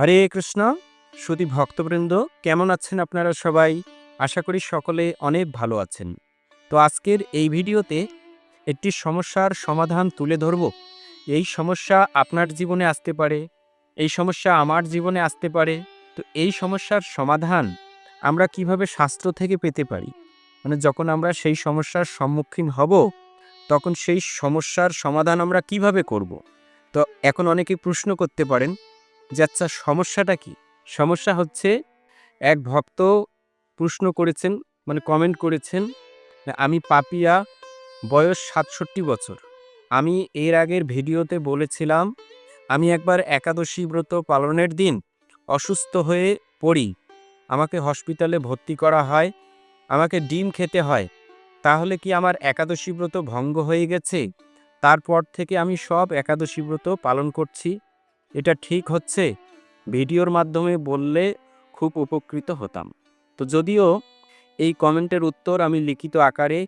হরে কৃষ্ণ, সুধী ভক্তবৃন্দ, কেমন আছেন আপনারা সবাই? আশা করি সকলে অনেক ভালো আছেন। তো আজকের এই ভিডিওতে একটি সমস্যার সমাধান তুলে ধরব। এই সমস্যা আপনার জীবনে আসতে পারে, এই সমস্যা আমার জীবনে আসতে পারে। তো এই সমস্যার সমাধান আমরা কীভাবে শাস্ত্র থেকে পেতে পারি? মানে যখন আমরা সেই সমস্যার সম্মুখীন হব, তখন সেই সমস্যার সমাধান আমরা কীভাবে করব? তো এখন অনেকে প্রশ্ন করতে পারেন যে আচ্ছা সমস্যাটা কি? সমস্যা হচ্ছে, এক ভক্ত প্রশ্ন করেছেন মানে কমেন্ট করেছেন, আমি পাপিয়া, বয়স সাতষট্টি বছর। আমি এর আগের ভিডিওতে বলেছিলাম, আমি একবার একাদশী ব্রত পালনের দিন অসুস্থ হয়ে পড়ি। আমাকে হসপিটালে ভর্তি করা হয়, আমাকে ডিম খেতে হয়। তাহলে কি আমার একাদশী ব্রত ভঙ্গ হয়ে গেছে? তারপর থেকে আমি সব একাদশী ব্রত পালন করছি। এটা ঠিক হচ্ছে। ভিডিওর মাধ্যমে বললে খুব উপকৃত হতাম। তো যদিও এই কমেন্টের উত্তর আমি লিখিত আকারে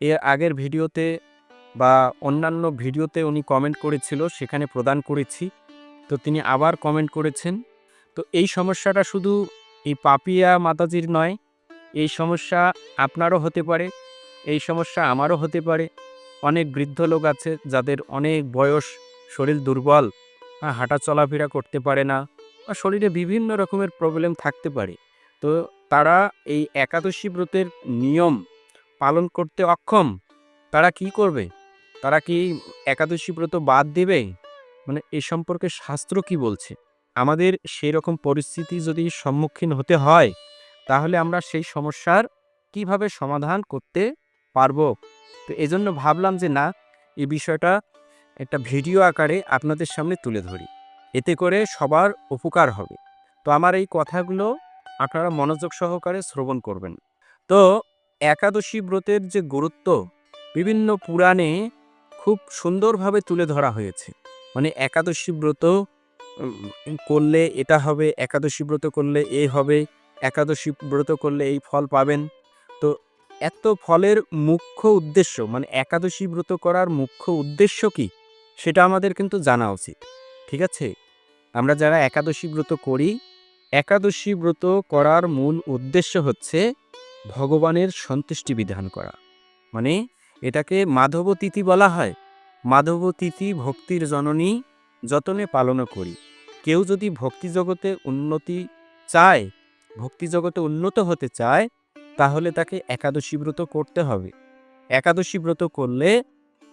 এর আগের ভিডিওতে বা অন্যান্য ভিডিওতে উনি কমেন্ট করেছিল, সেখানে প্রদান করেছি। তো তিনি আবার কমেন্ট করেছেন। তো এই সমস্যাটা শুধু এই পাপিয়া মাতাজির নয়, এই সমস্যা আপনারও হতে পারে, এই সমস্যা আমারও হতে পারে। অনেক বৃদ্ধ লোক আছে যাদের অনেক বয়স শরীর দুর্বল। হাঁটা চলাফেরা করতে পারে না বা শরীরে বিভিন্ন রকমের প্রবলেম থাকতে পারে। তো তারা এই একাদশী ব্রতের নিয়ম পালন করতে অক্ষম। তারা কি করবে? তারা কি একাদশী ব্রত বাদ দেবে? মানে এ সম্পর্কে শাস্ত্র কি বলছে? আমাদের সেই রকম পরিস্থিতি যদি সম্মুখীন হতে হয়, তাহলে আমরা সেই সমস্যার কীভাবে সমাধান করতে পারব? তো এজন্য ভাবলাম যে না এই বিষয়টা একটা ভিডিও আকারে আপনাদের সামনে তুলে ধরি। এতে করে সবার উপকার হবে। তো আমার এই কথাগুলো আপনারা মনোযোগ সহকারে শ্রবণ করবেন। তো একাদশী ব্রতের যে গুরুত্ব, বিভিন্ন পুরাণে খুব সুন্দরভাবে তুলে ধরা হয়েছে। মানে একাদশী ব্রত করলে এটা হবে, একাদশী ব্রত করলে এই হবে, একাদশী ব্রত করলে এই ফল পাবেন। তো এত ফলের মুখ্য উদ্দেশ্য মানে একাদশী ব্রত করার মুখ্য উদ্দেশ্য কি? সেটা আমাদের কিন্তু জানা উচিত, ঠিক আছে? আমরা যারা একাদশী ব্রত করি, একাদশী ব্রত করার মূল উদ্দেশ্য হচ্ছে ভগবানের সন্তুষ্টি বিধান করা। মানে এটাকে মাধব তিথি বলা হয়। মাধব তিথি ভক্তির জননী যতনে পালন করি। কেউ যদি ভক্তি জগতে উন্নতি চায়, ভক্তি জগতে উন্নত হতে চায়, তাহলে তাকে একাদশী ব্রত করতে হবে। একাদশী ব্রত করলে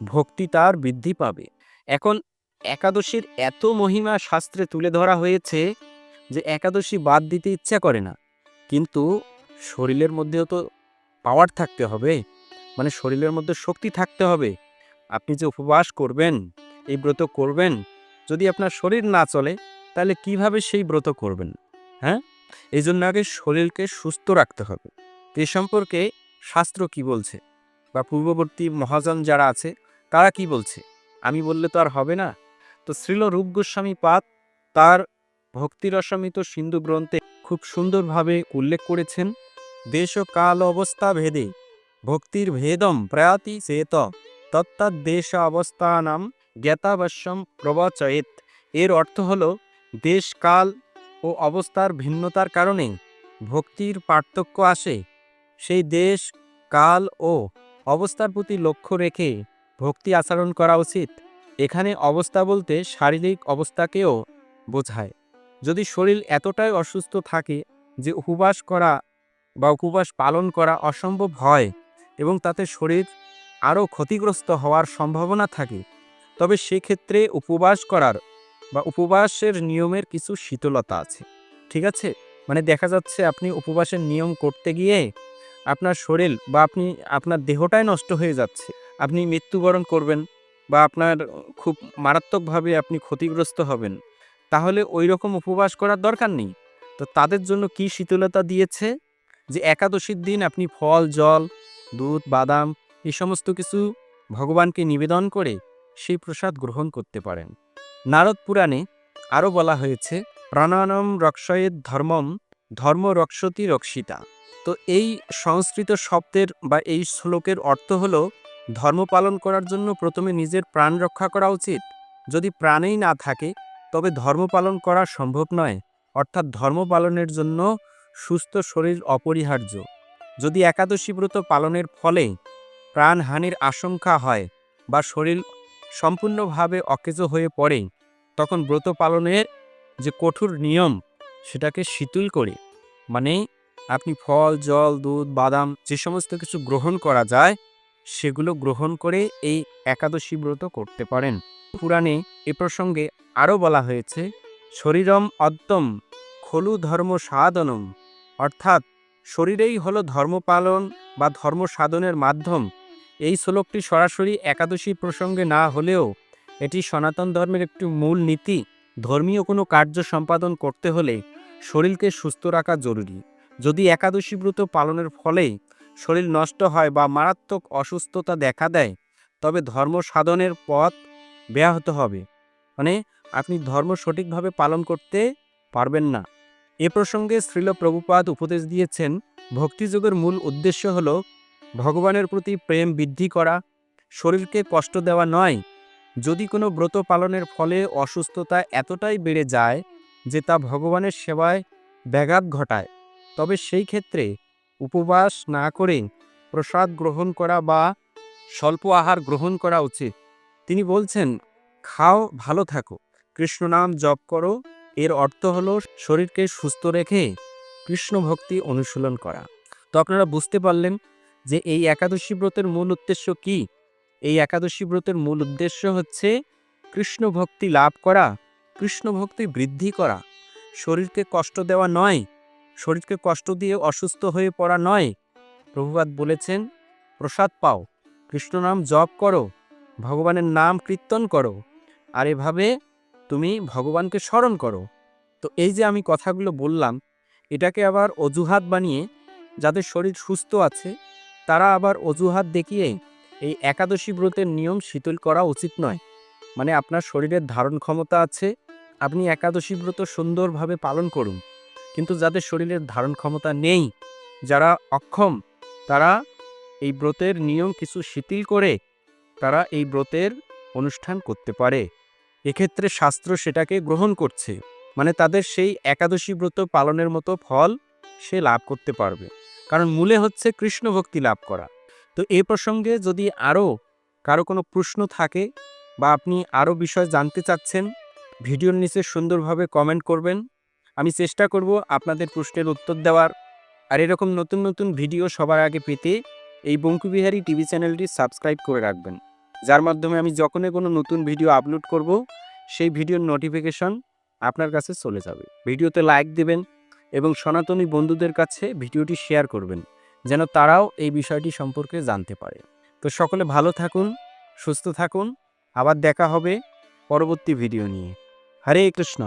ভক্তি তার বৃদ্ধি পাবে। এখন একাদশীর এত মহিমা শাস্ত্রে তুলে ধরা হয়েছে যে একাদশী বাদ দিতে ইচ্ছা করে না। কিন্তু শরীরের মধ্যেও তো পাওয়ার থাকতে হবে মানে শরীরের মধ্যে শক্তি থাকতে হবে। আপনি যে উপবাস করবেন, এই ব্রত করবেন, যদি আপনার শরীর না চলে, তাহলে কীভাবে সেই ব্রত করবেন হ্যাঁ? এই জন্য আগে শরীরকে সুস্থ রাখতে হবে। এ সম্পর্কে শাস্ত্র কি বলছে? বা পূর্ববর্তী মহাজন যারা আছে, তারা কি বলছে? আমি বললে তো আর হবে না। তো শ্রীল রূপ গোস্বামী পাত তার ভক্তিরসমিত সিন্ধু গ্রন্থে খুব সুন্দরভাবে উল্লেখ করেছেন দেশ কাল অবস্থা ভেদে ভক্তির ভেদম প্রয়াতি চেত দেশ অবস্থানাম জ্ঞাতাবশ্যম প্রবচয়েত। এর অর্থ হল দেশ কাল ও অবস্থার ভিন্নতার কারণে ভক্তির পার্থক্য আসে। সেই দেশ কাল ও অবস্থার প্রতি লক্ষ্য রেখে ভক্তি আচরণ করা উচিত। এখানে অবস্থা বলতে শারীরিক অবস্থাকেও বোঝায়। যদি শরীর এতটাই অসুস্থ থাকে যে উপবাস করা বা উপবাস পালন করা অসম্ভব হয় এবং তাতে শরীর আরও ক্ষতিগ্রস্ত হওয়ার সম্ভাবনা থাকে, তবে সেক্ষেত্রে উপবাস করার বা উপবাসের নিয়মের কিছু শীতলতা আছে। ঠিক আছে? মানে দেখা যাচ্ছে আপনি উপবাসের নিয়ম করতে গিয়ে আপনার শরীর বা আপনি, আপনার দেহটাই নষ্ট হয়ে যাচ্ছে। আপনি মৃত্যুবরণ করবেন বা আপনার খুব মারাত্মকভাবে আপনি ক্ষতিগ্রস্ত হবেন, তাহলে ওই রকম উপবাস করার দরকার নেই। তো তাদের জন্য কি শীতলতা দিয়েছে? যে একাদশীর দিন আপনি ফল, জল, দুধ, বাদাম এই সমস্ত কিছু ভগবানকে নিবেদন করে সেই প্রসাদ গ্রহণ করতে পারেন। নারদ পুরাণে আরও বলা হয়েছে প্রাণানম রক্ষয়ের ধর্মম ধর্ম রক্ষতি রক্ষিতা। তো এই সংস্কৃত শব্দের বা এই শ্লোকের অর্থ হলো ধর্ম পালন করার জন্য প্রথমে নিজের প্রাণ রক্ষা করা উচিত। যদি প্রাণেই না থাকে, তবে ধর্ম পালন করা সম্ভব নয়। অর্থাৎ ধর্ম পালনের জন্য সুস্থ শরীর অপরিহার্য। যদি একাদশী ব্রত পালনের ফলে প্রাণহানির আশঙ্কা হয় বা শরীর সম্পূর্ণভাবে অকেজ হয়ে পড়ে, তখন ব্রত পালনের যে কঠোর নিয়ম, সেটাকে শিথিল করে। মানে আপনি ফল, জল, দুধ, বাদাম, যে সমস্ত কিছু গ্রহণ করা যায় সেগুলো গ্রহণ করে এই একাদশী ব্রত করতে পারেন। পুরাণে এ প্রসঙ্গে আরও বলা হয়েছে, শরীরম অদ্যম খলু ধর্ম সাধনম। অর্থাৎ, শরীরেই হলো ধর্ম পালন বা ধর্ম সাধনের মাধ্যম। এই শ্লোকটি সরাসরি একাদশী প্রসঙ্গে না হলেও এটি সনাতন ধর্মের একটি মূল নীতি। ধর্মীয় কোনো কার্য সম্পাদন করতে হলে শরীরকে সুস্থ রাখা জরুরি। যদি একাদশী ব্রত পালনের ফলে শরীর নষ্ট হয় বা মারাত্মক অসুস্থতা দেখা দেয়, তবে ধর্ম সাধনের পথ ব্যাহত হবে। মানে আপনি ধর্ম সঠিকভাবে পালন করতে পারবেন না। এ প্রসঙ্গে শ্রীল প্রভুপাদ উপদেশ দিয়েছেন, ভক্তিযোগের মূল উদ্দেশ্য হল ভগবানের প্রতি প্রেম বৃদ্ধি করা, শরীরকে কষ্ট দেওয়া নয়। যদি কোনো ব্রত পালনের ফলে অসুস্থতা এতটাই বেড়ে যায় যে তা ভগবানের সেবায় ব্যাঘাত ঘটায়, তবে সেই ক্ষেত্রে উপবাস না করে প্রসাদ গ্রহণ করা বা স্বল্প আহার গ্রহণ করা উচিত। তিনি বলছেন, খাও, ভালো থাকো। কৃষ্ণ নাম জপ করো। এর অর্থ হলো শরীরকে সুস্থ রেখে কৃষ্ণ ভক্তি অনুশীলন করা। তো আপনারা বুঝতে পারলেন যে এই একাদশী ব্রতের মূল উদ্দেশ্য কি? এই একাদশী ব্রতের মূল উদ্দেশ্য হচ্ছে কৃষ্ণ ভক্তি লাভ করা, কৃষ্ণ ভক্তি বৃদ্ধি করা। শরীরকে কষ্ট দেওয়া নয় শরীরকে কষ্ট দিয়ে অসুস্থ হয়ে পড়া নয়। প্রভুপাত বলেছেন, প্রসাদ পাও, কৃষ্ণ নাম জপ করো, ভগবানের নাম কীর্তন করো, আর এভাবে তুমি ভগবানকে স্মরণ করো। তো এই যে আমি কথাগুলো বললাম, এটাকে আবার অজুহাত বানিয়ে, যাদের শরীর সুস্থ আছে, তারা আবার অজুহাত দেখিয়ে এই একাদশী ব্রতের নিয়ম শিথিল করা উচিত নয়। মানে আপনার শরীরের ধারণ ক্ষমতা আছে, আপনি একাদশী ব্রত সুন্দরভাবে পালন করুন। কিন্তু যাদের শরীরের ধারণ ক্ষমতা নেই, যারা অক্ষম, তারা এই ব্রতের নিয়ম কিছু শিথিল করে তারা এই ব্রতের অনুষ্ঠান করতে পারে। এক্ষেত্রে শাস্ত্র সেটাকে গ্রহণ করছে মানে তাদের সেই একাদশী ব্রত পালনের মতো ফল সে লাভ করতে পারবে। কারণ মূলে হচ্ছে কৃষ্ণ ভক্তি লাভ করা। তো এ প্রসঙ্গে যদি আরও কারও কোনো প্রশ্ন থাকে বা আপনি আরও বিষয় জানতে চাচ্ছেন, ভিডিওর নিচে সুন্দরভাবে কমেন্ট করবেন। আমি চেষ্টা করব আপনাদের প্রশ্নের উত্তর দেওয়ার। আর এরকম নতুন নতুন ভিডিও সবার আগে পেতে এই বঙ্কুবিহারী টিভি চ্যানেলটি সাবস্ক্রাইব করে রাখবেন। যার মাধ্যমে আমি যখনই কোনো নতুন ভিডিও আপলোড করব, সেই ভিডিওর নোটিফিকেশন আপনার কাছে চলে যাবে। ভিডিওতে লাইক দেবেন এবং সনাতনী বন্ধুদের কাছে ভিডিওটি শেয়ার করবেন, যেন তারাও এই বিষয়টি সম্পর্কে জানতে পারে। তো সকলে ভালো থাকুন, সুস্থ থাকুন। আবার দেখা হবে পরবর্তী ভিডিও নিয়ে। হরে কৃষ্ণ।